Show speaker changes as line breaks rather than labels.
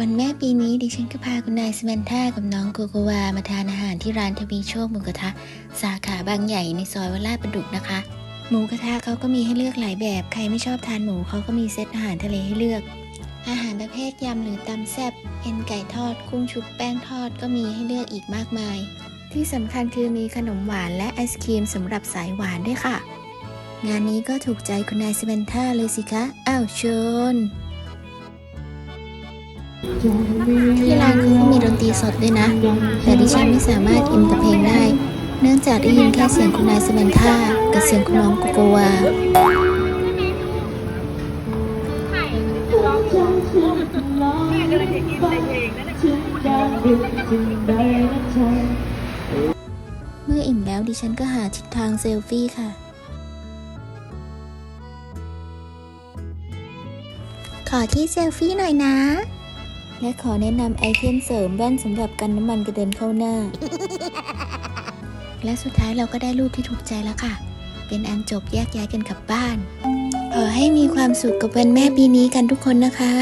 วันแม่ปีนี้ดิฉันก็พาคุณนายสแมนท่ากับน้องโกโกวามาทานอาหารที่ร้านทวีโชคหมูกระทะ สาขาบางใหญ่ในซอยวลาดประดุกนะคะ หมูกระทะเขาก็มีให้เลือกหลายแบบ ใครไม่ชอบทานหมูเขาก็มีเซตอาหารทะเลให้เลือก อาหารประเภทยำหรือตำแซ่บเอ็นไก่ทอด กุ้งชุบแป้งทอดก็มีให้เลือกอีกมากมาย ที่สำคัญคือมีขนมหวานและไอศครีมสำหรับสายหวานด้วยค่ะ งานนี้ก็ถูกใจคุณนายสเมนท่าเลยสิคะอ้าวเชิญ ที่ร้านเขาก็มีดนตรีสดด้วยนะ แต่ดิฉันไม่สามารถอินกับเพลงได้ เนื่องจากได้ยินแค่เสียงคุณนายสเมนท่ากับเสียงคุณน้องโกโกวาเมื่ออิ่มแล้วดิฉันก็หาทิศทางเซลฟี่ค่ะ ขอที่เซลฟี่หน่อยนะ และขอแนะนำไอเทมเสริมแว่นสำหรับกันน้ำมันกระเด็นเข้าหน้า และสุดท้ายเราก็ได้รูปที่ถูกใจแล้วค่ะ เป็นอันจบแยกย้ายกันกลับบ้าน ขอให้มีความสุขกับวันแม่ปีนี้กันทุกคนนะคะ